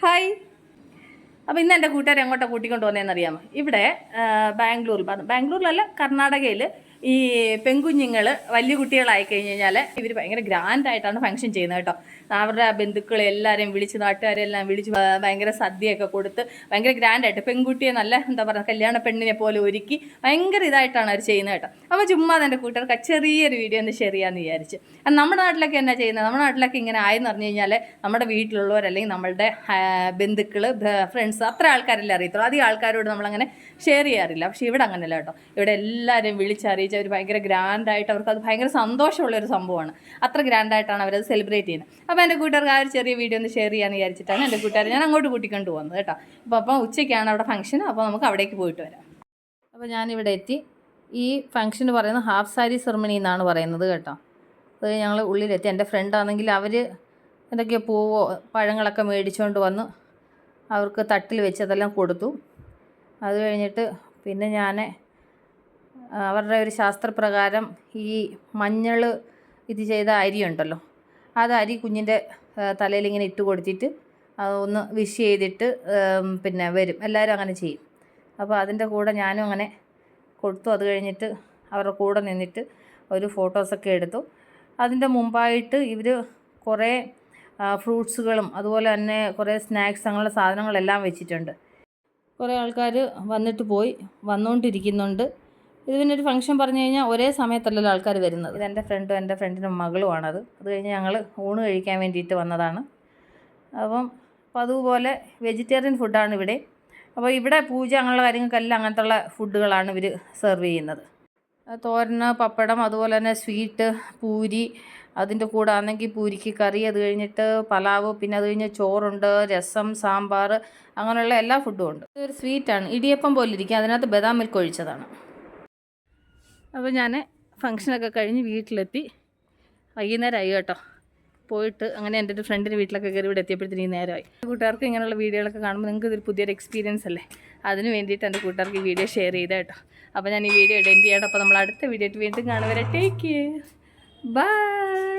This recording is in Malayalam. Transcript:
ഹായ്. അപ്പോൾ ഇന്ന് എന്റെ കൂട്ടുകാരെ എങ്ങോട്ടാണ് കൂട്ടിക്കൊണ്ട് പോകുന്നതെന്ന് അറിയാമോ? ഇവിടെ ബാംഗ്ലൂരിൽ ബാംഗ്ലൂരിലല്ല കർണാടകയിൽ ഈ പെൺകുഞ്ഞുങ്ങൾ വലിയ കുട്ടികളായി കഴിഞ്ഞ് കഴിഞ്ഞാൽ ഇവർ ഭയങ്കര ഗ്രാൻഡായിട്ടാണ് ഫംഗ്ഷൻ ചെയ്യുന്നത് കേട്ടോ. അവരുടെ ബന്ധുക്കളെ എല്ലാവരെയും വിളിച്ച് നാട്ടുകാരെല്ലാം വിളിച്ച് ഭയങ്കര സദ്യയൊക്കെ കൊടുത്ത് ഭയങ്കര ഗ്രാൻഡായിട്ട് പെൺകുട്ടിയെ നല്ല എന്താ പറയുക കല്യാണ പെണ്ണിനെ പോലെ ഒരുക്കി ഭയങ്കര ഇതായിട്ടാണ് അവർ ചെയ്യുന്നത് കേട്ടോ. അപ്പോൾ ചുമ്മാ എന്റെ കൂട്ടുകാർക്ക് ചെറിയൊരു വീഡിയോ ഒന്ന് ഷെയർ ചെയ്യാമെന്ന് വിചാരിച്ച്. നമ്മുടെ നാട്ടിലൊക്കെ എന്നാ ചെയ്യുന്നത്? നമ്മുടെ നാട്ടിലൊക്കെ ഇങ്ങനെ ആയെന്ന് പറഞ്ഞു കഴിഞ്ഞാൽ നമ്മുടെ വീട്ടിലുള്ളവർ അല്ലെങ്കിൽ നമ്മളുടെ ബന്ധുക്കൾ ഫ്രണ്ട്സ് അത്ര ആൾക്കാരല്ലേ അറിയത്തുള്ളൂ. അധികം ആൾക്കാരോട് നമ്മളങ്ങനെ ഷെയർ ചെയ്യാറില്ല. പക്ഷേ ഇവിടെ അങ്ങനെയല്ല കേട്ടോ. ഇവിടെ എല്ലാവരെയും വിളിച്ചറിയിച്ച് അവർ ഭയങ്കര ഗ്രാൻഡായിട്ട് അവർക്ക് അത് ഭയങ്കര സന്തോഷമുള്ള ഒരു സംഭവമാണ്. അത്ര ഗ്രാൻഡായിട്ടാണ് അവരത് സെലിബ്രേറ്റ് ചെയ്യുന്നത്. അപ്പോൾ എന്റെ കൂട്ടുകാർക്ക് ആ ഒരു ചെറിയ വീഡിയോ ഒന്ന് ഷെയർ ചെയ്യാമെന്ന് വിചാരിച്ചിട്ടാണ് എന്റെ കൂട്ടുകാരെ ഞാൻ അങ്ങോട്ട് കൂട്ടിക്കൊണ്ട് പോകുന്നത് കേട്ടോ. അപ്പോൾ അപ്പം ഉച്ചയ്ക്കാണ് അവിടെ ഫംഗ്ഷൻ അപ്പോൾ നമുക്ക് അവിടേക്ക് പോയിട്ട് വരാം. അപ്പോൾ ഞാനിവിടെ എത്തി. ഈ ഫംഗ്ഷൻ പറയുന്നത് ഹാഫ് സാരി സെറമണി എന്നാണ് പറയുന്നത് കേട്ടോ. അത് ഞങ്ങൾ ഉള്ളിലെത്തി. എന്റെ ഫ്രണ്ടാണെങ്കിൽ അവർ എന്തൊക്കെയോ പൂവോ പഴങ്ങളൊക്കെ മേടിച്ചുകൊണ്ട് വന്ന് അവർക്ക് തട്ടിൽ വെച്ച് അതെല്ലാം കൊടുത്തു. അത് കഴിഞ്ഞിട്ട് പിന്നെ ഞാൻ അവരുടെ ഒരു ശാസ്ത്രപ്രകാരം ഈ മഞ്ഞൾ ഇത് ചെയ്ത അരി ഉണ്ടല്ലോ അത് അരി കുഞ്ഞിന്റെ തലയിൽ ഇങ്ങനെ ഇട്ട് കൊടുത്തിട്ട് ഒന്ന് വിഷ് ചെയ്തിട്ട് പിന്നെ വരും. എല്ലാവരും അങ്ങനെ ചെയ്യും. അപ്പോൾ അതിന്റെ കൂടെ ഞാനും അങ്ങനെ കൊടുത്തു. അത് കഴിഞ്ഞിട്ട് അവരുടെ കൂടെ നിന്നിട്ട് ഒരു ഫോട്ടോസൊക്കെ എടുത്തു. അതിന്റെ മുമ്പായിട്ട് ഇവർ കുറേ ഫ്രൂട്ട്സുകളും അതുപോലെ തന്നെ കുറേ സ്നാക്സ് അങ്ങനെയുള്ള സാധനങ്ങളെല്ലാം വെച്ചിട്ടുണ്ട്. കുറേ ആൾക്കാർ വന്നിട്ട് പോയി വന്നുകൊണ്ടിരിക്കുന്നുണ്ട്. ഇത് പിന്നെ ഒരു ഫംഗ്ഷൻ പറഞ്ഞു കഴിഞ്ഞാൽ ഒരേ സമയത്തല്ലല്ലോ ആൾക്കാർ വരുന്നത്. ഇതെന്റെ ഫ്രണ്ടും എന്റെ ഫ്രണ്ടിന്റെ മകളുമാണത് അത് കഴിഞ്ഞ് ഞങ്ങൾ ഊണ് കഴിക്കാൻ വേണ്ടിയിട്ട് വന്നതാണ്. അപ്പം അപ്പം അതുപോലെ വെജിറ്റേറിയൻ ഫുഡാണ് ഇവിടെ. അപ്പോൾ ഇവിടെ പൂജ അങ്ങനെയുള്ള കാര്യങ്ങൾക്കെല്ലാം അങ്ങനത്തുള്ള ഫുഡുകളാണ് ഇവർ സെർവ് ചെയ്യുന്നത്. തോരന് പപ്പടം അതുപോലെ തന്നെ സ്വീറ്റ് പൂരി അതിന്റെ കൂടെ ആണെങ്കിൽ പൂരിക്ക് കറി അത് കഴിഞ്ഞിട്ട് പലാവ് പിന്നെ അത് കഴിഞ്ഞ് ചോറുണ്ട് രസം സാമ്പാർ അങ്ങനെയുള്ള എല്ലാ ഫുഡും ഉണ്ട്. ഇതൊരു സ്വീറ്റാണ് ഇടിയപ്പം പോലിരിക്കും. അതിനകത്ത് ബദാം മിൽക്ക് ഒഴിച്ചതാണ്. അപ്പോൾ ഞാൻ ഫങ്ഷനൊക്കെ കഴിഞ്ഞ് വീട്ടിലെത്തി. വൈകുന്നേരമായി കേട്ടോ. പോയിട്ട് അങ്ങനെ എന്റെ ഒരു ഫ്രണ്ടിന്റെ വീട്ടിലൊക്കെ കയറി ഇവിടെ എത്തിയപ്പോഴത്തേന് നേരമായി. കൂട്ടുകാർക്ക് ഇങ്ങനെയുള്ള വീഡിയോകളൊക്കെ കാണുമ്പോൾ നിങ്ങൾക്ക് ഇതൊരു പുതിയൊരു എക്സ്പീരിയൻസ് അല്ലേ? അതിന് വേണ്ടിയിട്ട് എന്റെ കൂട്ടുകാർക്ക് ഈ വീഡിയോ ഷെയർ ചെയ്ത കേട്ടോ. അപ്പോൾ ഞാൻ ഈ വീഡിയോ എഡിറ്റ് ചെയ്യണം അപ്പോൾ നമ്മൾ അടുത്ത വീഡിയോ ആയിട്ട് വീണ്ടും കാണുവരെ ടേക്ക് കെയർ ബൈ